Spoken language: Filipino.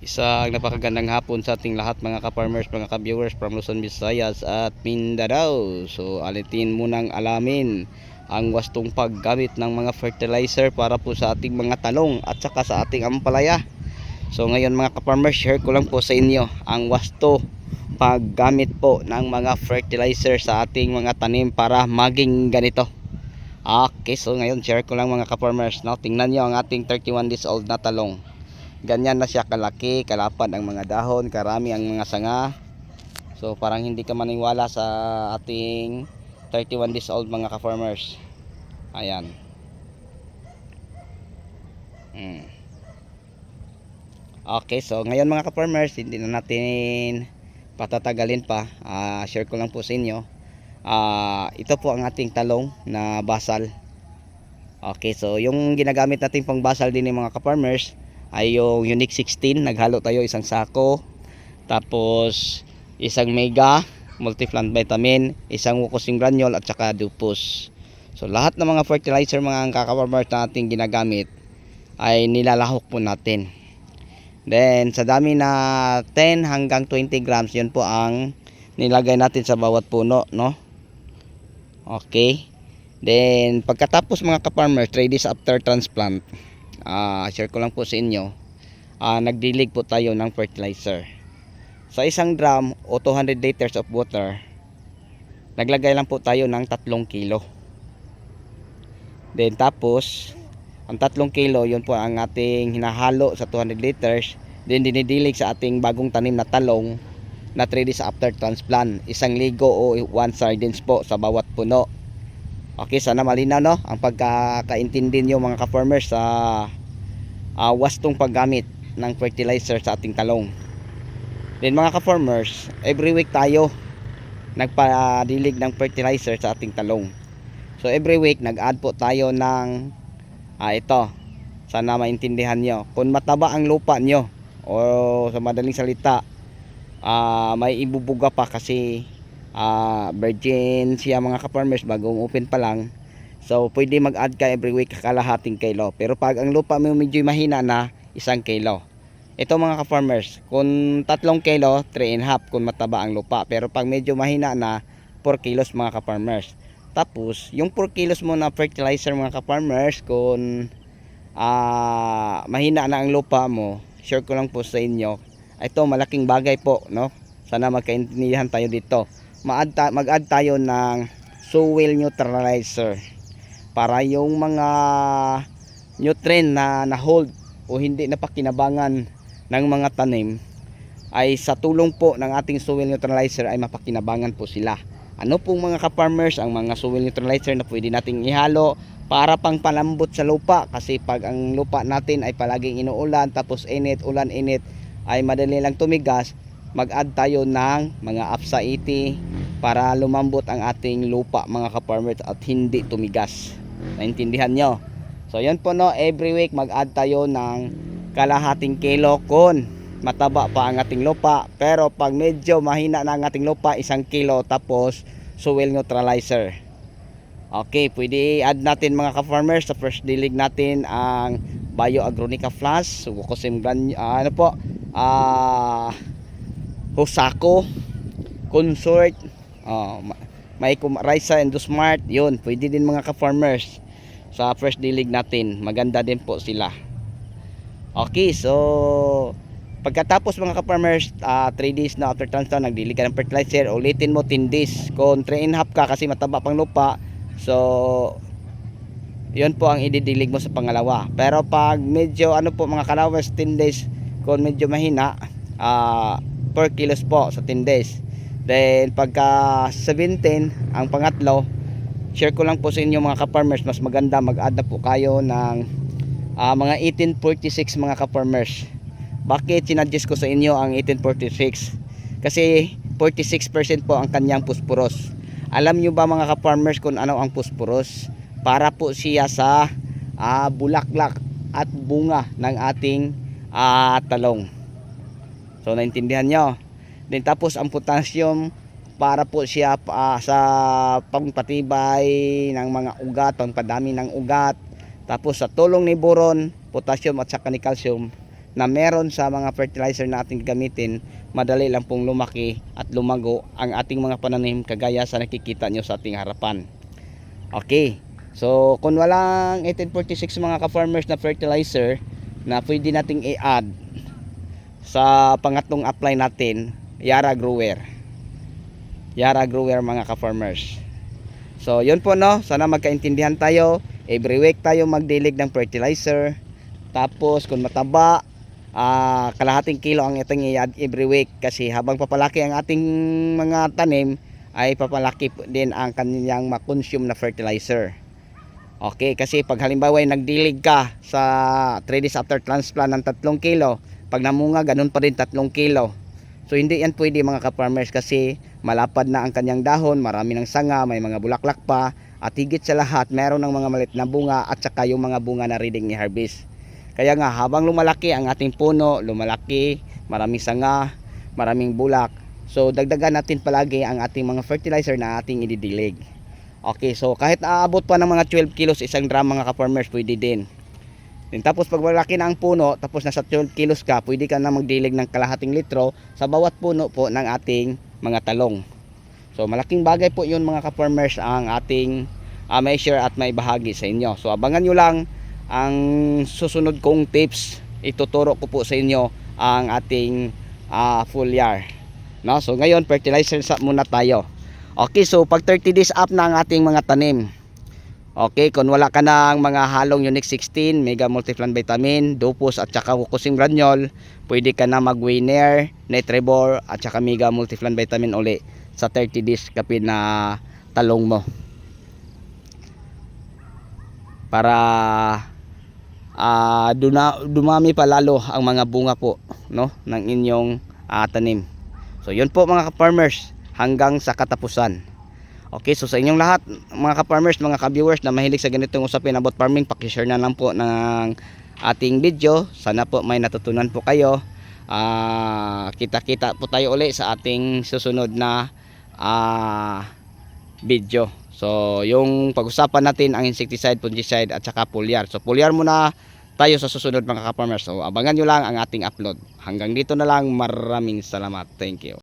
Isang napakagandang hapon sa ating lahat mga ka-farmers, mga ka-viewers from Luzon, Visayas at Mindanao. So alitin munang alamin ang wastong paggamit ng mga fertilizer para po sa ating mga talong at saka sa ating ampalaya. So ngayon mga ka-farmers, share ko lang po sa inyo ang wasto paggamit po ng mga fertilizer sa ating mga tanim para maging ganito. Okay, so ngayon share ko lang mga ka-farmers. No? Tingnan nyo ang ating 31 days old na talong ganyan na siya kalaki, kalapad ang mga dahon, karami ang mga sanga. So parang hindi ka maniwala sa ating 31 days old mga ka-farmers. Ayan. Mm. Okay, so ngayon mga ka-farmers, hindi na natin patatagalin pa. Ah, share ko lang po sa inyo. Ah, ito po ang ating talong na basal. Okay, so yung ginagamit natin pang basal din ng mga ka-farmers, ay yung Unique 16 naghalo tayo isang sako. Tapos isang mega multiplant vitamin isang wukusing granule at saka dupus. So lahat ng mga fertilizer mga kakaparmers natin ginagamit ay nilalahok po natin. Then sa dami na 10 hanggang 20 grams yun po ang nilagay natin sa bawat puno no? Okay. Then pagkatapos mga kaparmers 3 days after transplant ah share ko lang po sa inyo. Ah nagdilig po tayo ng fertilizer. Sa isang drum o 200 liters of water naglagay lang po tayo ng 3 kilo. Then tapos ang 3 kilo yun po ang ating hinahalo sa 200 liters. Then dinidilig sa ating bagong tanim na talong na 3 days after transplant. Isang ligo o 1 sardines po sa bawat puno Okay, sana malinaw no ang pagkakaintindi niyo mga ka-farmers sa uh, wastong paggamit ng fertilizer sa ating talong. Then mga ka-farmers, every week tayo nagpadilig ng fertilizer sa ating talong. So every week nag-add po tayo ng ah, ito. Sana maintindihan nyo. Kung mataba ang lupa nyo o sa madaling salita, ah, may ibubuga pa kasi ah virgin siya mga ka-farmers bagong open pa lang. So pwede mag-add ka every week kalahating kilo. Pero pag ang lupa mo medyo mahina na isang kilo. Ito mga ka-farmers kung tatlong kilo 3 and half kung mataba ang lupa. Pero pag medyo mahina na 4 kilos mga ka-farmers. Tapos yung 4 kilos mo na fertilizer mga ka-farmers kung ah mahina na ang lupa mo share ko lang po sa inyo ito malaking bagay po no? Sana magkaintindihan tayo dito mag-add ta mag tayo ng soil neutralizer para yung mga nutrient na na-hold o hindi napakinabangan ng mga tanim ay sa tulong po ng ating soil neutralizer ay mapakinabangan po sila. Ano pong mga ka-farmers ang mga soil neutralizer na pwede nating ihalo para pang palambot sa lupa kasi pag ang lupa natin ay palaging inuulan tapos init, ulan, init ay madali lang tumigas mag-add tayo ng mga apsa 80 para lumambot ang ating lupa mga ka-farmers at hindi tumigas. Naintindihan nyo? So yun po no, every week mag-add tayo ng kalahating kilo kon mataba pa ang ating lupa. Pero pag medyo mahina na ang ating lupa, isang kilo tapos soil neutralizer. Okay, pwede add natin mga ka-farmers sa first dilig natin ang Bioagronica Flash, Wukosim Gran, uh, ano po, ah, uh, Hosako, Consort, oh, may Raisa and Smart, yun, pwede din mga ka-farmers sa first dilig natin. Maganda din po sila. Okay, so pagkatapos mga ka-farmers, 3 uh, days na after transplant, nagdilig ka ng fertilizer, ulitin mo 10 days. Kung 3 and half ka kasi mataba pang lupa, so yun po ang ididilig mo sa pangalawa. Pero pag medyo ano po mga kalawes 10 days, kung medyo mahina, ah uh, per kilos po sa 10 days then pagka 17 ang pangatlo share ko lang po sa inyo mga ka-farmers mas maganda mag-add na po kayo ng uh, mga 1846 mga ka-farmers. Bakit sinadjust ko sa inyo ang 1846 kasi 46% po ang kanyang phosphorus alam nyo ba mga ka-farmers kung ano ang phosphorus para po siya sa uh, bulaklak at bunga ng ating uh, talong. So naintindihan nyo. Then tapos ang potassium para po siya uh, sa pangpatibay ng mga ugat, pangpadami ng ugat. Tapos sa tulong ni boron, potassium at saka ni calcium, na meron sa mga fertilizer na ating gamitin, madali lang pong lumaki at lumago ang ating mga pananim kagaya sa nakikita nyo sa ating harapan. Okay. So, kung walang 1846 mga ka-farmers na fertilizer na pwede nating i-add sa pangatlong apply natin, Yara Grower. Yara Grower mga ka-farmers. So, yun po no. Sana magkaintindihan tayo. Every week tayo magdilig ng fertilizer. Tapos, kung mataba, ah, kalahating kilo ang itong i-add every week. Kasi habang papalaki ang ating mga tanim, ay papalaki din ang kanilang makonsume na fertilizer. Okay, kasi pag halimbawa ay nagdilig ka sa 3 days after transplant ng 3 kilo, pag namunga ganun pa rin 3 kilo. So hindi yan pwede mga ka-farmers kasi malapad na ang kanyang dahon, marami ng sanga, may mga bulaklak pa, at higit sa lahat meron ng mga malit na bunga at saka yung mga bunga na ready ni harvest. Kaya nga habang lumalaki ang ating puno, lumalaki, maraming sanga, maraming bulak. So dagdagan natin palagi ang ating mga fertilizer na ating ididilig. Okay, so kahit aabot pa ng mga 12 kilos isang drum mga ka-farmers, pwede din. Then, tapos pag malaki na ang puno, tapos nasa 12 kilos ka, pwede ka na magdilig ng kalahating litro sa bawat puno po ng ating mga talong. So malaking bagay po yun mga ka-farmers ang ating uh, may share at may bahagi sa inyo. So abangan nyo lang ang susunod kong tips. Ituturo ko po sa inyo ang ating uh, full year. No? So ngayon fertilizer muna tayo. Okay, so pag 30 days up na ang ating mga tanim. Okay, kung wala ka ng mga halong Unique 16, Mega Multiplan Vitamin, Dupus at saka Wukusim Granule, pwede ka na mag-Winner, Nitribor at saka Mega Multiplan Vitamin uli sa 30 days kapin na talong mo. Para ah duna, dumami pa lalo ang mga bunga po no ng inyong ah, tanim. So yun po mga ka-farmers hanggang sa katapusan. Okay, so sa inyong lahat, mga ka-farmers, mga ka-viewers na mahilig sa ganitong usapin about farming, pakishare na lang po ng ating video. Sana po may natutunan po kayo. Ah, kita-kita po tayo uli sa ating susunod na ah, video. So, yung pag-usapan natin ang insecticide, fungicide at saka foliar. So, foliar muna tayo sa susunod mga ka-farmers. So, abangan nyo lang ang ating upload. Hanggang dito na lang. Maraming salamat. Thank you.